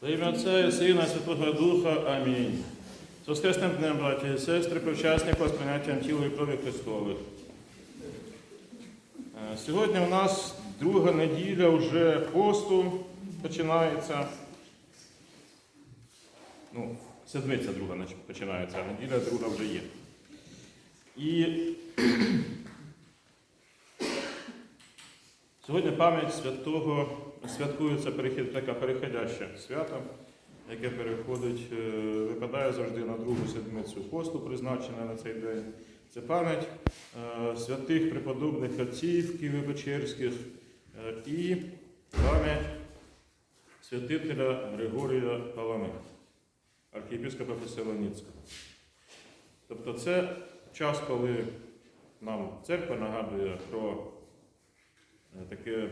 Во ім'я Отця і Сина, Святого Духа. Амінь. З Воскресним днем, браті і сестри, причасників з прийняттям тіла і крові Христових. Е, Сьогодні у нас друга неділя вже посту починається. Ну, седмиця друга починається, а неділя друга вже є. І Сьогодні пам'ять святого святкується перехід, така переходяще свято, яке переходить, е, випадає завжди на другу седмицю посту, призначене на цей день. Це пам'ять е, святих преподобних отців Києво-Печерських е, і пам'ять святителя Григорія Палами, архієпископа Феселоніцького. Тобто це час, коли нам церква нагадує про таке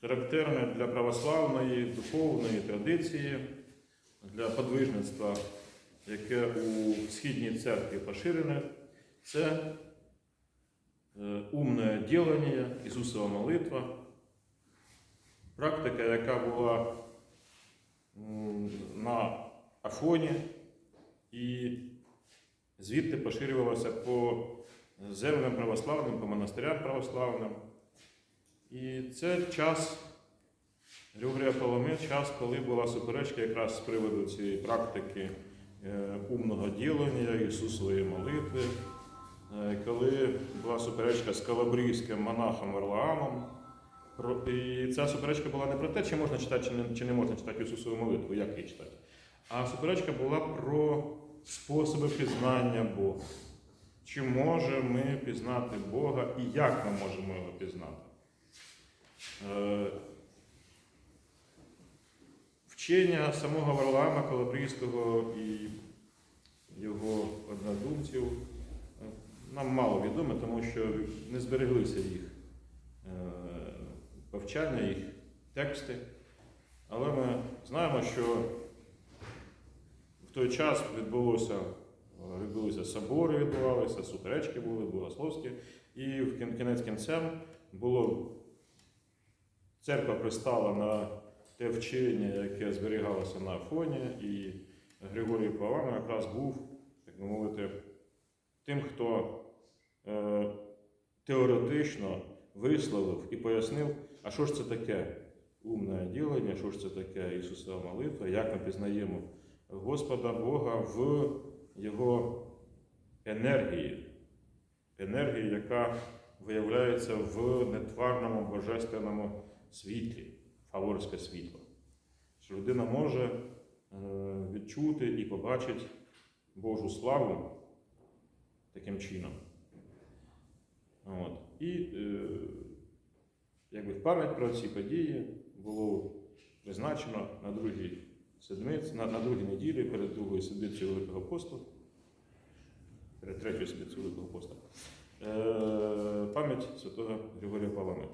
характерне для православної духовної традиції, для подвижництва, яке у східній церкві поширене, це е, умне ділення, Ісусова молитва, практика, яка була на Афоні і звідти поширювалася по землям православним, по монастирям православним. І це час Григорія Палами, час, коли була суперечка якраз з приводу цієї практики е, умного ділення, Ісусової молитви, е, коли була суперечка з калабрійським монахом Варлаамом. І ця суперечка була не про те, чи можна читати, чи не, чи не можна читати Ісусову молитву, як її читати. А суперечка була про способи пізнання Бога. Чи можемо ми пізнати Бога і як ми можемо його пізнати? Е, Вчення самого Варлаама Калабрійського і його однодумців е, нам мало відомо, тому що не збереглися їх е, повчання, їх тексти. Але ми знаємо, що в той час відбулося відбулися собори, відбувалися, суперечки були, богословські. І в кінець кінцем було церква пристала на те вчення, яке зберігалося на Афоні, і Григорій Палама якраз був, так би мовити, тим, хто е, теоретично висловив і пояснив, а що ж це таке умне ділення, що ж це таке Ісусова молитва, як ми пізнаємо Господа Бога в його енергії, енергії, яка виявляється в нетварному божественному світлі, фаворське світло. Що людина може е, відчути і побачити Божу славу таким чином. От. І е, якби в пам'ять про ці події було призначено на другій седмиці, на, на другій неділі перед другою седмицею Великого посту, перед третьою седмицею Великого посту, е, пам'ять святого Григорія Палами.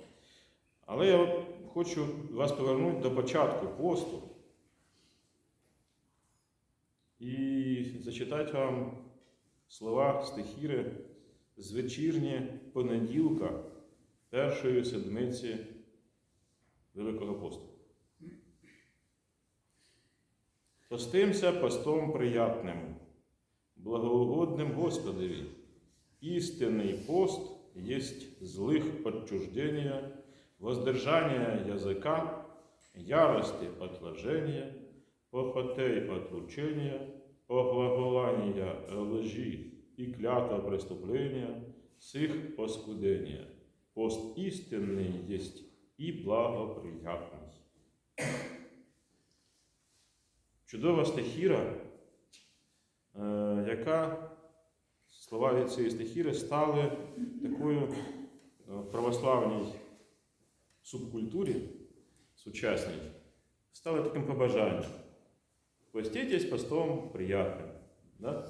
Але я хочу вас повернути до початку посту і зачитати вам слова стихіри з вечірні понеділка першої седмиці Великого посту. Постимся постом приятним, благоугодным Господові. Истинный пост есть злых отчуждения, воздержания языка, ярости отложения, похотей отлучения, оглаголания лжи и клятва преступления, с их оскудения. Пост истинный есть и благоприятный. Чудова стихіра, е, яка слова від цієї стихіри стали такою е, в православній субкультурі сучасній, стали таким побажанням. Постітесь постом приятним. Да?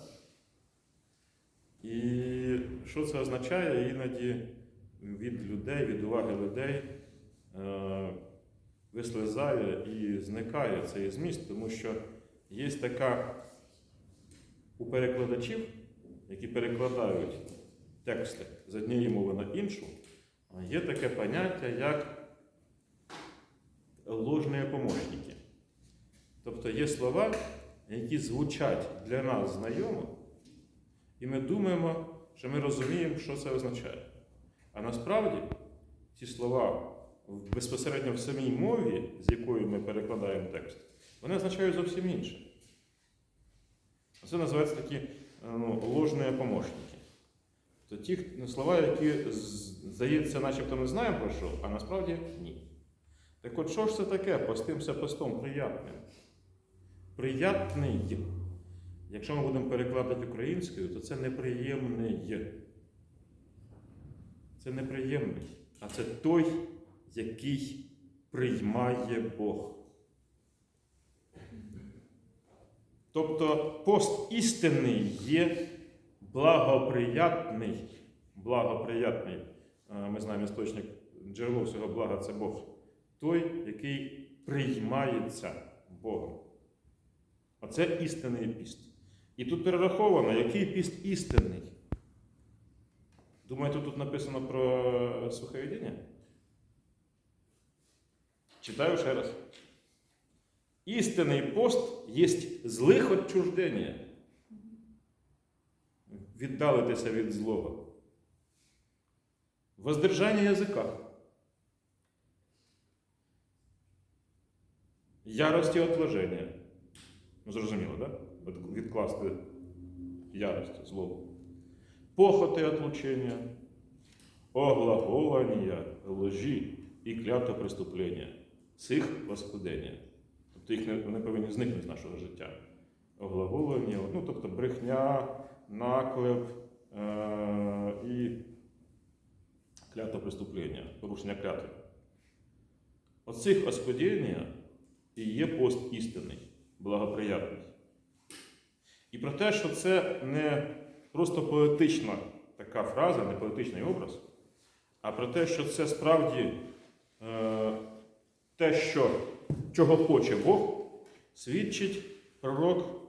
І що це означає іноді від людей, від уваги людей е, вислизає і зникає цей зміст, тому що є така у перекладачів, які перекладають тексти з однієї мови на іншу, є таке поняття, як ложні помощники. Тобто є слова, які звучать для нас знайомо, і ми думаємо, що ми розуміємо, що це означає. А насправді ці слова безпосередньо в самій мові, з якою ми перекладаємо текст, вони означають зовсім інше. Це називається такі е, ну, ложні помощники. То ті ну, слова, які здається, начебто ми знаємо про що, а насправді ні. Так от що ж це таке? Постимся постом приятним. Приятний. Якщо ми будемо перекладати українською, то це неприємний. Це неприємний, а це той, який приймає Бог. Тобто пост істинний є благоприятний. Благоприятний. Ми знаємо істочник джерело всього блага це Бог. Той, який приймається Богом. Оце істинний піст. І тут перераховано, який піст істинний. Думаєте, тут написано про суховідіння? Читаю ще раз. Істинний пост є злих отчуждення. Віддалитися від злого. Воздержання язика. Ярості отложення. Ну, зрозуміло, так? Да? Відкласти ярость, злобу. Похоти отлучення, оглаголання, ложі і клято преступлення. Цих паскудення. Тобто їх вони повинні зникнути з нашого життя. Оглаголення, ну, тобто брехня, наклеп е- і клято преступлення, порушення клятви. Оцих оскудіння і є пост істинний, благоприятний. І про те, що це не просто поетична така фраза, не поетичний образ, а про те, що це справді е, те, що, чого хоче Бог, свідчить пророк.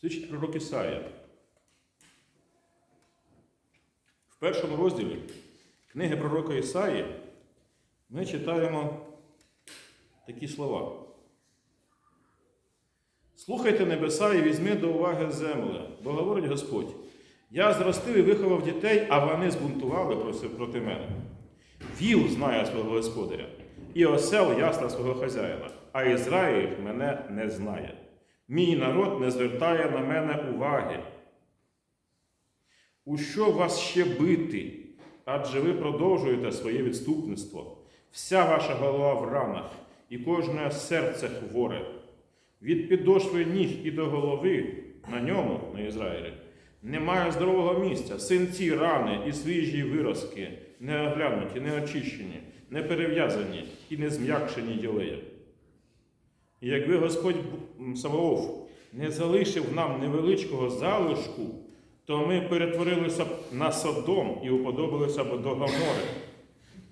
Свідчить пророк Ісая. В першому розділі книги пророка Ісаї ми читаємо такі слова. Слухайте небеса і візьми до уваги земле, бо говорить Господь. Я зростив і виховав дітей, а вони збунтували проти- мене. Віл знає свого господаря, і осел ясна свого хазяїна, а Ізраїль мене не знає. Мій народ не звертає на мене уваги. У що вас ще бити? Адже ви продовжуєте своє відступництво. Вся ваша голова в ранах, і кожне серце хворе. Від підошви ніг і до голови на ньому, на Ізраїлі, немає здорового місця. Синці, рани і свіжі виразки, не оглянуті, не очищені, не перев'язані і не зм'якшені єлеєм. І якби Господь Саваоф не залишив нам невеличкого залишку, то ми перетворилися б на Содом і уподобалися б до Гомори.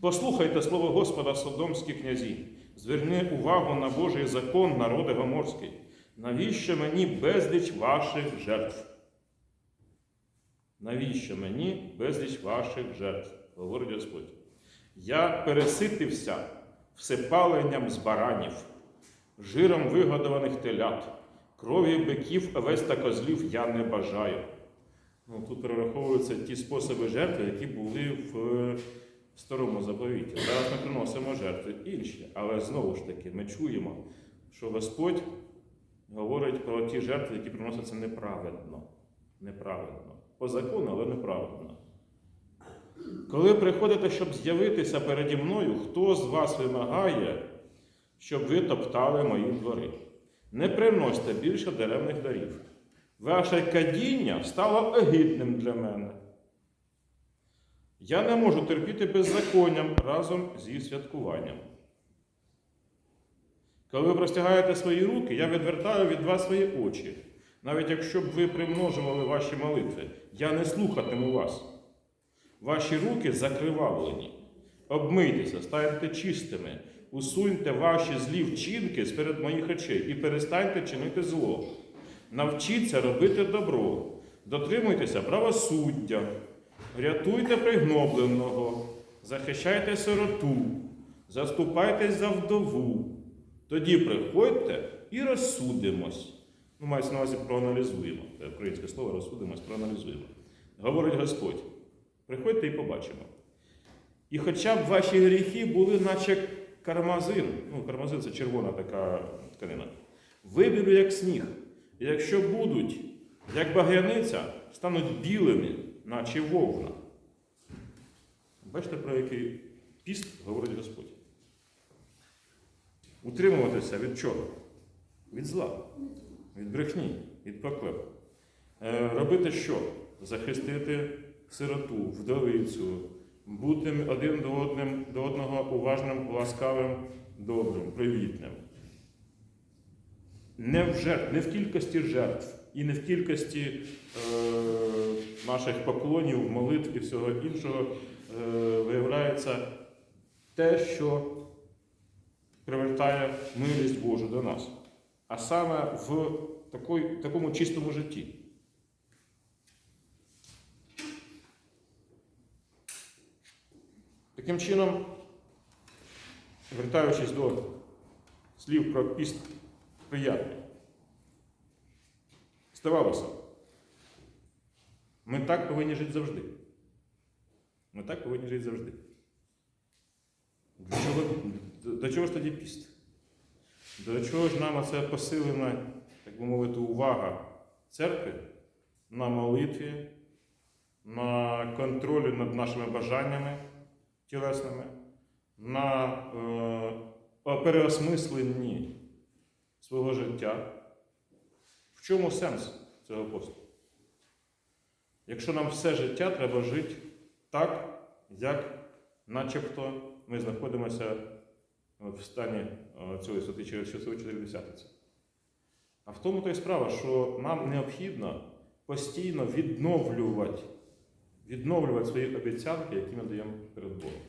Послухайте слово Господа Содомські князі, зверни увагу на Божий закон, народи Гоморський. Навіщо мені безліч ваших жертв? Навіщо мені безліч ваших жертв? говорить Господь. Я переситився всепаленням з баранів, жиром вигодованих телят, кров'ю биків, овець та козлів я не бажаю. Ну, тут перераховуються ті способи жертви, які були в е, старому заповіті. Зараз ми приносимо жертви інші, але знову ж таки ми чуємо, що Господь говорить про ті жертви, які приносяться неправедно. Неправедно. По закону, але неправедно. Коли приходите, щоб з'явитися переді мною, хто з вас вимагає, щоб ви топтали мої двори? Не приносьте більше деревних дарів. Ваше кадіння стало огидним для мене. Я не можу терпіти беззаконням разом зі святкуванням. Коли ви простягаєте свої руки, я відвертаю від вас свої очі. Навіть якщо б ви примножували ваші молитви, я не слухатиму вас. Ваші руки закривавлені. Обмийтеся, станьте чистими, усуньте ваші злі вчинки з перед моїх очей і перестаньте чинити зло. Навчіться робити добро, дотримуйтеся правосуддя, рятуйте пригнобленого, захищайте сироту, Заступайтесь за вдову. Тоді приходьте і розсудимось. Ну, мається на увазі проаналізуємо. Це українське слово розсудимось, проаналізуємо. Говорить Господь. Приходьте і побачимо. І хоча б ваші гріхи були, наче кармазин, ну, кармазин це червона така тканина, вибілю як сніг. І якщо будуть, як багряниця, стануть білими, наче вовна. Бачите, про який піст говорить Господь. Утримуватися від чого? Від зла, від брехні, від поклепу. Е, робити що? Захистити сироту, вдовицю, бути один до, одним, до одного уважним, ласкавим, добрим, привітним. Не в, жертв, не в кількості жертв і не в кількості е, наших поклонів, молитв і всього іншого е, виявляється те, що привертає милість Божу до нас, а саме в такой, такому чистому житті. Таким чином, вертаючись до слів про піст приятний, здавалося, ми так повинні жити завжди. Ми так повинні жити завжди. До чого, до, чого ж тоді піст? До чого ж нам оце посилена, би мовити, увага церкви на молитві, на контролі над нашими бажаннями тілесними, на е, переосмисленні свого життя? В чому сенс цього посту? Якщо нам все життя треба жити так, як начебто ми знаходимося в стані цієї святи через часової чотиридесятиці. А в тому то й справа, що нам необхідно постійно відновлювати, відновлювати свої обіцянки, які ми даємо перед Богом.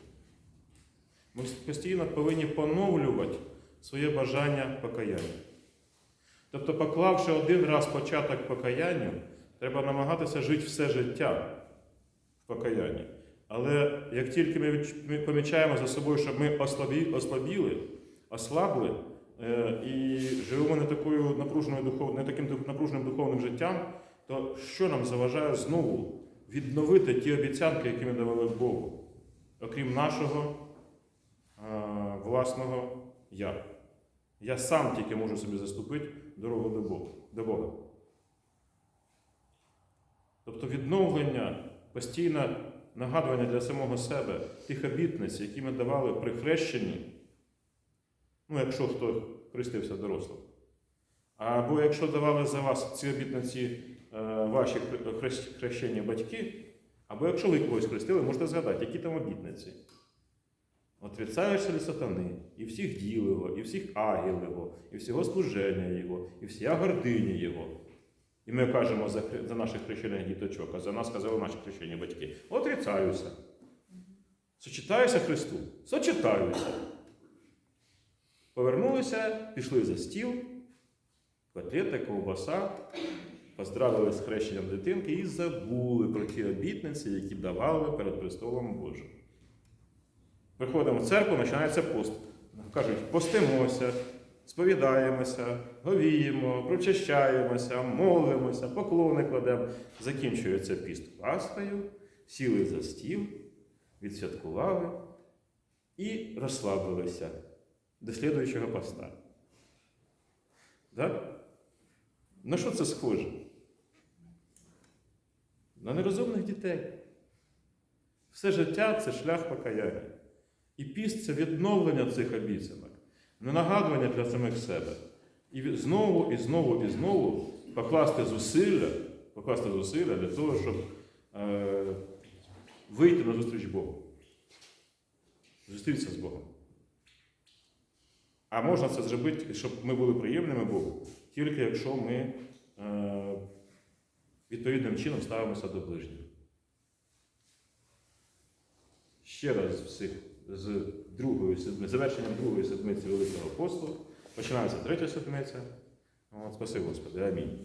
Ми постійно повинні поновлювати своє бажання покаяння. Тобто, поклавши один раз початок покаянню, треба намагатися жити все життя в покаянні. Але як тільки ми помічаємо за собою, що ми ослабі, ослабіли, ослабли е, і живемо не, такою напруженою духов, не таким напруженим духовним життям, то що нам заважає знову відновити ті обіцянки, які ми давали Богу, окрім нашого е, власного я. Я сам тільки можу собі заступити дорогу до Бога. До Бога. Тобто відновлення, постійне нагадування для самого себе тих обітниць, які ми давали при хрещенні, ну, якщо хто хрестився дорослим. Або якщо давали за вас ці обітниці е, ваші хр- хрещені батьки, або якщо ви когось хрестили, можете згадати, які там обітниці. Отрицаєшся ли сатани, і всіх діл його, і всіх агіл його, і всього служення Його, і вся гординя Його. І ми кажемо за, за наших хрещених діточок, а за нас казали наші хрещені батьки. Отрицаюся. Сочетаюся Христу? Сочетаюся. Повернулися, пішли за стіл, котлета, ковбаса, поздравили з хрещенням дитинки і забули про ті обітниці, які давали перед престолом Божим. Приходимо в церкву, починається пост. Кажуть, постимося, сповідаємося, говіємо, прочищаємося, молимося, поклони кладемо. Закінчується піст пастою, сіли за стіл, відсвяткували і розслабилися до слідуючого поста. Да? На що це схоже? На нерозумних дітей. Все життя це шлях покаяння. І піст це відновлення цих обіцянок, не нагадування для самих себе. І знову, і знову, і знову покласти зусилля, покласти зусилля для того, щоб е, вийти на зустріч Богу. Зустрітися з Богом. А можна це зробити, щоб ми були приємними Богу, тільки якщо ми е, відповідним чином ставимося до ближніх. Ще раз всіх з другої седми, завершенням другої седмиці Великого посту. Починається третя седмиця. От, спасибо, Господи, амінь.